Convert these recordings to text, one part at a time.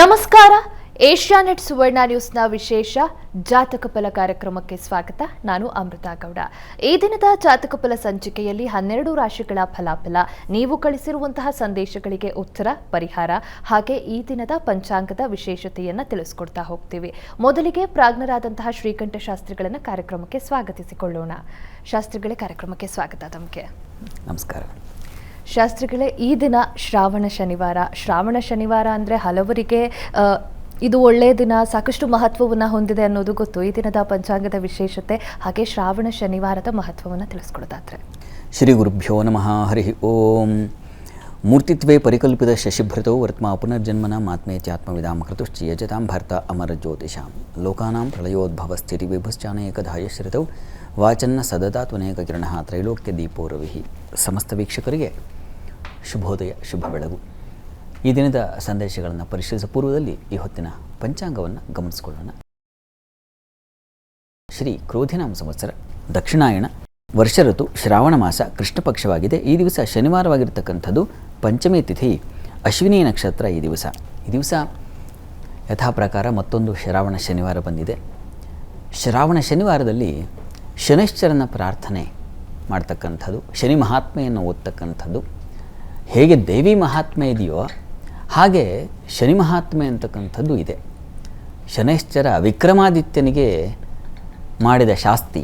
ನಮಸ್ಕಾರ. ಏಷ್ಯಾನೆಟ್ ಸುವರ್ಣ ನ್ಯೂಸ್ನ ವಿಶೇಷ ಜಾತಕ ಫಲ ಕಾರ್ಯಕ್ರಮಕ್ಕೆ ಸ್ವಾಗತ. ನಾನು ಅಮೃತ ಗೌಡ. ಈ ದಿನದ ಜಾತಕ ಫಲ ಸಂಚಿಕೆಯಲ್ಲಿ ಹನ್ನೆರಡು ರಾಶಿಗಳ ಫಲಾಫಲ, ನೀವು ಕಳಿಸಿರುವಂತಹ ಸಂದೇಶಗಳಿಗೆ ಉತ್ತರ, ಪರಿಹಾರ ಹಾಗೆ ಈ ದಿನದ ಪಂಚಾಂಗದ ವಿಶೇಷತೆಯನ್ನು ತಿಳಿಸ್ಕೊಡ್ತಾ ಹೋಗ್ತೀವಿ. ಮೊದಲಿಗೆ ಪ್ರಾಜ್ಞರಾದಂತಹ ಶ್ರೀಕಂಠ ಶಾಸ್ತ್ರಿಗಳನ್ನು ಕಾರ್ಯಕ್ರಮಕ್ಕೆ ಸ್ವಾಗತಿಸಿಕೊಳ್ಳೋಣ. ಶಾಸ್ತ್ರಿಗಳೇ, ಕಾರ್ಯಕ್ರಮಕ್ಕೆ ಸ್ವಾಗತ ತಮಗೆ. ನಮಸ್ಕಾರ. ಶಾಸ್ತ್ರಿಗಳೇ, ಈ ದಿನ ಶ್ರಾವಣ ಶನಿವಾರ. ಶ್ರಾವಣ ಶನಿವಾರ ಅಂದರೆ ಹಲವರಿಗೆ ಇದು ಒಳ್ಳೆಯ ದಿನ, ಸಾಕಷ್ಟು ಮಹತ್ವವನ್ನು ಹೊಂದಿದೆ ಅನ್ನೋದು ಗೊತ್ತು. ಈ ದಿನದ ಪಂಚಾಂಗದ ವಿಶೇಷತೆ, ಹಾಗೆ ಶ್ರಾವಣ ಶನಿವಾರದ ಮಹತ್ವವನ್ನು ತಿಳಿಸ್ಕೊಡೋದಾದ್ರೆ. ಶ್ರೀ ಗುರುಭ್ಯೋ ನಮಃ. ಹರಿ ಓಂ. ಮೂರ್ತಿತ್ವೇ ಪರಿಕಲ್ಪಿತ ಶಶಿಭೃತೋ ವರ್ತ್ಮ ಪುನರ್ಜನ್ಮನ ಮಾತ್ಮೇ ಚಾತ್ಮವಿದಾಂ ಕೃತುಶ್ಚ ಯಜತಾಂ ಭರ್ತ ಅಮರ ಜ್ಯೋತಿಷಾಂ ಲೋಕಾನಾಂ ಪ್ರಳಯೋದ್ಭವ ಸ್ಥಿತಿ ವಿಭುಶ್ಚಾನೇಕಧಾಯ ಶ್ರಿತೌ ವಾಚನ್ನ ಸದತಾ ತ್ವನೇಕ ಕಿರಣ ತ್ರೈಲೋಕ್ಯ ದೀಪೋ ರವಿಹಿ ಸಮಸ್ತ ವೀಕ್ಷಕರಿಗೆ ಶುಭೋದಯ, ಶುಭ ಬೆಳಗು. ಈ ದಿನದ ಸಂದೇಶಗಳನ್ನು ಪರಿಶೀಲಿಸುವ ಪೂರ್ವದಲ್ಲಿ ಈ ಹೊತ್ತಿನ ಪಂಚಾಂಗವನ್ನು ಗಮನಿಸಿಕೊಳ್ಳೋಣ. ಶ್ರೀ ಕ್ರೋಧಿನಾಮ ಸಂವತ್ಸರ, ದಕ್ಷಿಣಾಯಣ, ವರ್ಷ ಋತು, ಶ್ರಾವಣ ಮಾಸ ಕೃಷ್ಣ ಪಕ್ಷವಾಗಿದೆ ಈ ದಿವಸ ಶನಿವಾರವಾಗಿರ್ತಕ್ಕಂಥದ್ದು ಪಂಚಮಿ ತಿಥಿ ಅಶ್ವಿನಿ ನಕ್ಷತ್ರ ಈ ದಿವಸ. ಈ ದಿವಸ ಯಥಾ ಪ್ರಕಾರ ಮತ್ತೊಂದು ಶ್ರಾವಣ ಶನಿವಾರ ಬಂದಿದೆ. ಶ್ರಾವಣ ಶನಿವಾರದಲ್ಲಿ ಶನಿಶ್ಚರನ ಪ್ರಾರ್ಥನೆ ಮಾಡ್ತಕ್ಕಂಥದ್ದು, ಶನಿ ಮಹಾತ್ಮೆಯನ್ನು ಓದ್ತಕ್ಕಂಥದ್ದು. ಹೇಗೆ ದೇವಿ ಮಹಾತ್ಮೆ ಇದೆಯೋ ಹಾಗೆ ಶನಿ ಮಹಾತ್ಮೆ ಅಂತಕ್ಕಂಥದ್ದು ಇದೆ. ಶನೈಶ್ಚರ ವಿಕ್ರಮಾದಿತ್ಯನಿಗೆ ಮಾಡಿದ ಶಾಸ್ತಿ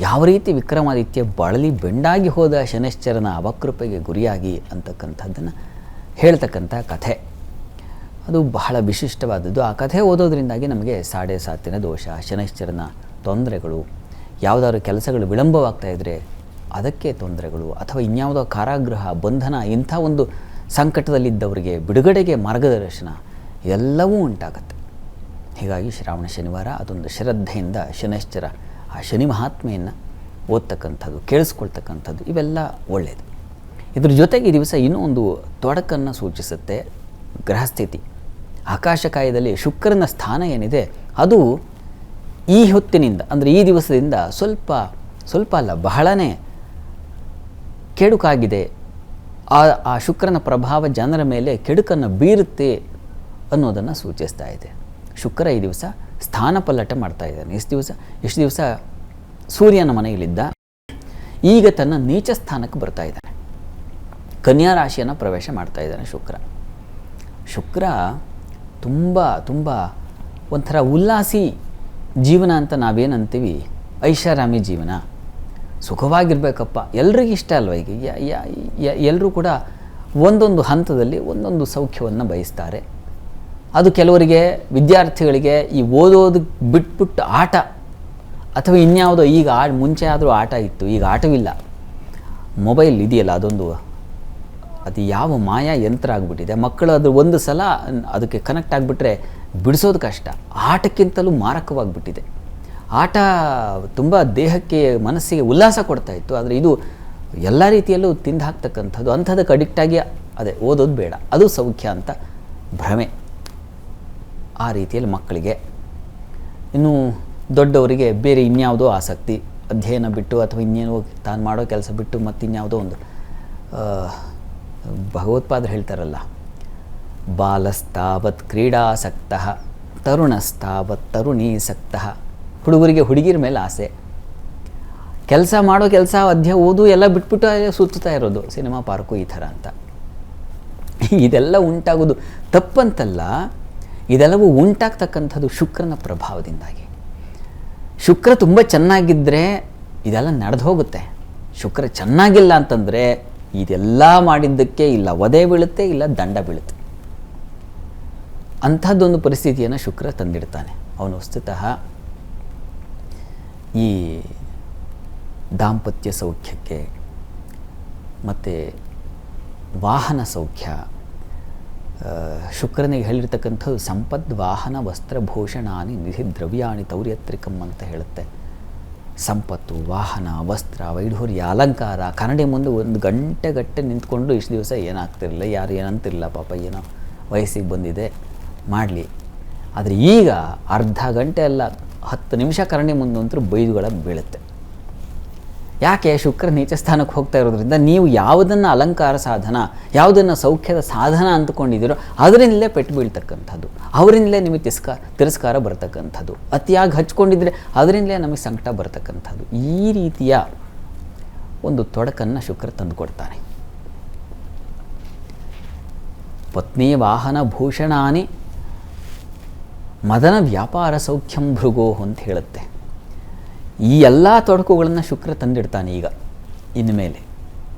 ಯಾವ ರೀತಿ ವಿಕ್ರಮಾದಿತ್ಯ ಬಳಲಿ ಬೆಂಡಾಗಿ ಹೋದ ಶನಶ್ಚರನ ಅವಕೃಪೆಗೆ ಗುರಿಯಾಗಿ ಅಂತಕ್ಕಂಥದ್ದನ್ನು ಹೇಳ್ತಕ್ಕಂಥ ಕಥೆ. ಅದು ಬಹಳ ವಿಶಿಷ್ಟವಾದದ್ದು. ಆ ಕಥೆ ಓದೋದ್ರಿಂದಾಗಿ ನಮಗೆ ಸಾಡೆ ಸಾತಿನ ದೋಷ, ಶನಶ್ಚರನ ತೊಂದರೆಗಳು, ಯಾವುದಾದ್ರು ಕೆಲಸಗಳು ವಿಳಂಬವಾಗ್ತಾ ಇದ್ದರೆ ಅದಕ್ಕೆ ತೊಂದರೆಗಳು ಅಥವಾ ಇನ್ಯಾವುದೋ ಕಾರಾಗೃಹ, ಬಂಧನ, ಇಂಥ ಒಂದು ಸಂಕಟದಲ್ಲಿದ್ದವರಿಗೆ ಬಿಡುಗಡೆಗೆ ಮಾರ್ಗದರ್ಶನ ಎಲ್ಲವೂ ಉಂಟಾಗತ್ತೆ. ಹೀಗಾಗಿ ಶ್ರಾವಣ ಶನಿವಾರ ಅದೊಂದು ಶ್ರದ್ಧೆಯಿಂದ ಶನೈಶ್ಚರ ಆ ಶನಿ ಮಹಾತ್ಮೆಯನ್ನು ಓದ್ತಕ್ಕಂಥದ್ದು, ಕೇಳಿಸ್ಕೊಳ್ತಕ್ಕಂಥದ್ದು ಇವೆಲ್ಲ ಒಳ್ಳೆಯದು ಇದ್ರ ಜೊತೆಗೆ ಈ ದಿವಸ ಇನ್ನೂ ಒಂದು ತೊಡಕನ್ನು ಸೂಚಿಸುತ್ತೆ, ಗ್ರಹಸ್ಥಿತಿ. ಆಕಾಶಕಾಯದಲ್ಲಿ ಶುಕ್ರನ ಸ್ಥಾನ ಏನಿದೆ, ಅದು ಈ ಹೊತ್ತಿನಿಂದ, ಅಂದರೆ ಈ ದಿವಸದಿಂದ ಸ್ವಲ್ಪ ಸ್ವಲ್ಪ ಅಲ್ಲ, ಬಹಳನೇ ಕೆಡುಕಾಗಿದೆ. ಆ ಆ ಶುಕ್ರನ ಪ್ರಭಾವ ಜನರ ಮೇಲೆ ಕೆಡುಕನ್ನು ಬೀರುತ್ತೆ ಅನ್ನೋದನ್ನು ಸೂಚಿಸ್ತಾ ಇದೆ. ಶುಕ್ರ ಈ ದಿವಸ ಸ್ಥಾನ ಪಲ್ಲಟ ಮಾಡ್ತಾ ಇದ್ದಾನೆ. ಇಷ್ಟು ದಿವಸ? ಇಷ್ಟು ದಿವಸ? ಸೂರ್ಯನ ಮನೆಯಲ್ಲಿದ್ದ. ಈಗ ತನ್ನ ನೀಚ ಸ್ಥಾನಕ್ಕೆ ಬರ್ತಾ ಇದ್ದಾನೆ. ಕನ್ಯಾ ರಾಶಿಯನ್ನು ಪ್ರವೇಶ ಮಾಡ್ತಾ ಇದ್ದಾನೆ ಶುಕ್ರ. ಶುಕ್ರ ತುಂಬ ತುಂಬ ಒಂಥರ ಉಲ್ಲಾಸಿ ಜೀವನ ಅಂತ ನಾವೇನಂತೀವಿ ಐಷಾರಾಮಿ ಜೀವನ. ಸುಖವಾಗಿರ್ಬೇಕಪ್ಪ. ಎಲ್ರಿಗೂ ಇಷ್ಟ ಅಲ್ವ ಈಗ ಎಲ್ಲರೂ ಕೂಡ ಒಂದೊಂದು ಹಂತದಲ್ಲಿ ಒಂದೊಂದು ಸೌಖ್ಯವನ್ನು ಬಯಸ್ತಾರೆ. ಅದು ಕೆಲವರಿಗೆ ವಿದ್ಯಾರ್ಥಿಗಳಿಗೆ ಈ ಓದೋದು ಬಿಟ್ಬಿಟ್ಟು ಆಟ ಅಥವಾ ಇನ್ಯಾವುದೋ ಈಗ ಆ ಮುಂಚೆ ಆದರೂ ಆಟ ಇತ್ತು, ಈಗ ಆಟವಿಲ್ಲ. ಮೊಬೈಲ್ ಇದೆಯಲ್ಲ, ಅದೊಂದು ಅದು ಯಾವ ಮಾಯಾ ಯಂತ್ರ ಆಗಿಬಿಟ್ಟಿದೆ. ಮಕ್ಕಳು ಅದು ಒಂದು ಸಲ ಅದಕ್ಕೆ ಕನೆಕ್ಟ್ ಆಗಿಬಿಟ್ರೆ ಬಿಡಿಸೋದು ಕಷ್ಟ. ಆಟಕ್ಕಿಂತಲೂ ಮಾರಕವಾಗಿಬಿಟ್ಟಿದೆ. ಆಟ ತುಂಬ ದೇಹಕ್ಕೆ, ಮನಸ್ಸಿಗೆ ಉಲ್ಲಾಸ ಕೊಡ್ತಾ ಇತ್ತು. ಆದರೆ ಇದು ಎಲ್ಲ ರೀತಿಯಲ್ಲೂ ತಿಂದು ಹಾಕ್ತಕ್ಕಂಥದ್ದು, ಅಂಥದಕ್ಕೆ ಅಡಿಕ್ಟಾಗಿ ಅದೇ, ಓದೋದು ಬೇಡ. ಅದು ಸೌಖ್ಯ ಅಂತ ಭ್ರಮೆ. ಆ ರೀತಿಯಲ್ಲಿ ಮಕ್ಕಳಿಗೆ ಇನ್ನು ದೊಡ್ಡವರಿಗೆ ಬೇರೆ ಇನ್ಯಾವುದೋ ಆಸಕ್ತಿ, ಅಧ್ಯಯನ ಬಿಟ್ಟು ಅಥವಾ ಇನ್ನೇನೋ ತಾನು ಮಾಡೋ ಕೆಲಸ ಬಿಟ್ಟು ಮತ್ತು ಇನ್ಯಾವುದೋ ಒಂದು ಭಗವತ್ಪಾದರು ಹೇಳ್ತಾರಲ್ಲ, ಬಾಲಸ್ತಾವತ್ ಕ್ರೀಡಾಸಕ್ತ, ತರುಣಸ್ತಾವತ್ ತರುಣೀಸಕ್ತ, ಹುಡುಗರಿಗೆ ಹುಡುಗಿರ ಮೇಲೆ ಆಸೆ. ಕೆಲಸ ಮಾಡೋ ಕೆಲಸ, ಅಧ್ಯ ಓದು ಎಲ್ಲ ಬಿಟ್ಬಿಟ್ಟು ಸುತ್ತಾ ಇರೋದು, ಸಿನಿಮಾ ಪಾರ್ಕು ಈ ಥರ ಅಂತ. ಇದೆಲ್ಲ ಉಂಟಾಗೋದು ತಪ್ಪಂತಲ್ಲ ಇದೆಲ್ಲವೂ ಉಂಟಾಗ್ತಕ್ಕಂಥದ್ದು ಶುಕ್ರನ ಪ್ರಭಾವದಿಂದಾಗಿ. ಶುಕ್ರ ತುಂಬ ಚೆನ್ನಾಗಿದ್ದರೆ ಇದೆಲ್ಲ ನಡೆದು ಹೋಗುತ್ತೆ. ಶುಕ್ರ ಚೆನ್ನಾಗಿಲ್ಲ ಅಂತಂದರೆ ಇದೆಲ್ಲ ಮಾಡಿದ್ದಕ್ಕೆ ಇಲ್ಲ, ವಧೆ ಬೀಳುತ್ತೆ, ಇಲ್ಲ ದಂಡ ಬೀಳುತ್ತೆ. ಅಂಥದ್ದೊಂದು ಪರಿಸ್ಥಿತಿಯನ್ನು ಶುಕ್ರ ತಂದಿಡ್ತಾನೆ. ಅವನು ವಸ್ತುತಃ ಈ ದಾಂಪತ್ಯ ಸೌಖ್ಯಕ್ಕೆ ಮತ್ತು ವಾಹನ ಸೌಖ್ಯ ಶುಕ್ರನಿಗೆ ಹೇಳಿರ್ತಕ್ಕಂಥದ್ದು ಸಂಪದ್, ವಾಹನ ವಸ್ತ್ರಭೂಷಣಾನಿ ನಿಧಿ, ದ್ರವ್ಯಾಣಿ, ತೌರ್ಯತ್ರಿಕಂ ಅಂತ ಹೇಳುತ್ತೆ. ಸಂಪತ್ತು, ವಾಹನ, ವಸ್ತ್ರ, ವೈಢೂರ್ಯ, ಅಲಂಕಾರ, ಕನ್ನಡಿ ಮುಂದೆ ಒಂದು ಗಂಟೆ ಗಟ್ಟೆ ನಿಂತ್ಕೊಂಡು ಇಷ್ಟು ದಿವಸ ಏನಾಗ್ತಿರಲಿಲ್ಲ, ಯಾರು ಏನಂತಿರಲಿಲ್ಲ, ಪಾಪ ಏನೋ ವಯಸ್ಸಿಗೆ ಬಂದಿದೆ, ಮಾಡಲಿ. ಆದರೆ ಈಗ ಅರ್ಧ ಗಂಟೆ ಅಲ್ಲ, ಹತ್ತು ನಿಮಿಷ ಕರಣಿ ಮುಂದೆ ಅಂತೂ ಬೈದುಗಳ ಬೀಳುತ್ತೆ. ಯಾಕೆ ಶುಕ್ರ ನೀಚ ಸ್ಥಾನಕ್ಕೆ ಹೋಗ್ತಾ ಇರೋದ್ರಿಂದ ನೀವು ಯಾವುದನ್ನು ಅಲಂಕಾರ ಸಾಧನ, ಯಾವುದನ್ನು ಸೌಖ್ಯದ ಸಾಧನ ಅಂದುಕೊಂಡಿದ್ದೀರೋ ಅದರಿಂದಲೇ ಪೆಟ್ಟು ಬೀಳ್ತಕ್ಕಂಥದ್ದು. ಅವರಿಂದಲೇ ನಿಮಗೆ ತಿಸ್ಕಾರ ತಿರಸ್ಕಾರ ಬರ್ತಕ್ಕಂಥದ್ದು. ಅತಿಯಾಗಿ ಹಚ್ಕೊಂಡಿದ್ರೆ ಅದರಿಂದಲೇ ನಮಗೆ ಸಂಕಟ ಬರ್ತಕ್ಕಂಥದ್ದು. ಈ ರೀತಿಯ ಒಂದು ತೊಡಕನ್ನು ಶುಕ್ರ ತಂದುಕೊಡ್ತಾನೆ. ಪತ್ನಿ ವಾಹನ ಭೂಷಣಾನಿ ಮದನ ವ್ಯಾಪಾರ ಸೌಖ್ಯಂ ಭೃಗೋ ಅಂತ ಹೇಳುತ್ತೆ. ಈ ಎಲ್ಲ ತೊಡಕುಗಳನ್ನು ಶುಕ್ರ ತಂದಿಡ್ತಾನೆ ಈಗ, ಇನ್ಮೇಲೆ.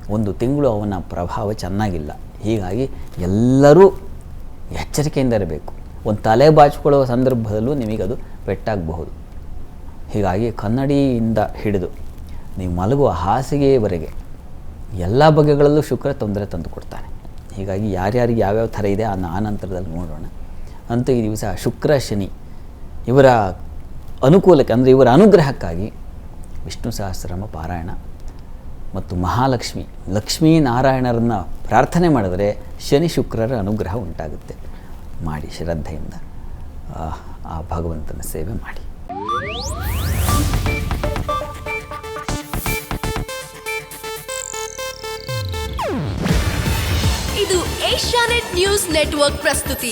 ಒಂದು ತಿಂಗಳು ಅವನ ಪ್ರಭಾವ ಚೆನ್ನಾಗಿಲ್ಲ. ಹೀಗಾಗಿ ಎಲ್ಲರೂ ಎಚ್ಚರಿಕೆಯಿಂದ ಇರಬೇಕು. ಒಂದು ತಲೆ ಬಾಚಿಕೊಳ್ಳುವ ಸಂದರ್ಭದಲ್ಲೂ ನಿಮಗದು ಪೆಟ್ಟಾಗಬಹುದು. ಹೀಗಾಗಿ ಕನ್ನಡಿಯಿಂದ ಹಿಡಿದು ನೀವು ಮಲಗುವ ಹಾಸಿಗೆಯವರೆಗೆ ಎಲ್ಲ ಬಗೆಗಳಲ್ಲೂ ಶುಕ್ರ ತೊಂದರೆ ತಂದು ಕೊಡ್ತಾನೆ. ಹೀಗಾಗಿ ಯಾರ್ಯಾರಿಗೆ ಯಾವ್ಯಾವ ಥರ ಇದೆ ಆ ಆನಂತರದಲ್ಲಿ ನೋಡೋಣ. ಅಂತೂ ಈ ದಿವಸ ಶುಕ್ರ ಶನಿ ಇವರ ಅನುಕೂಲಕ್ಕೆ ಅಂದರೆ ಇವರ ಅನುಗ್ರಹಕ್ಕಾಗಿ ವಿಷ್ಣು ಸಹಸ್ರನಾಮ ಪಾರಾಯಣ ಮತ್ತು ಮಹಾಲಕ್ಷ್ಮಿ ಲಕ್ಷ್ಮೀನಾರಾಯಣರನ್ನು ಪ್ರಾರ್ಥನೆ ಮಾಡಿದರೆ ಶನಿ ಶುಕ್ರರ ಅನುಗ್ರಹ ಉಂಟಾಗುತ್ತೆ. ಮಾಡಿ ಶ್ರದ್ಧೆಯಿಂದ ಆ, ಭಗವಂತನ ಸೇವೆ ಮಾಡಿ. ಇದು ಏಷ್ಯಾನೆಟ್ ನ್ಯೂಸ್ ನೆಟ್ವರ್ಕ್ ಪ್ರಸ್ತುತಿ.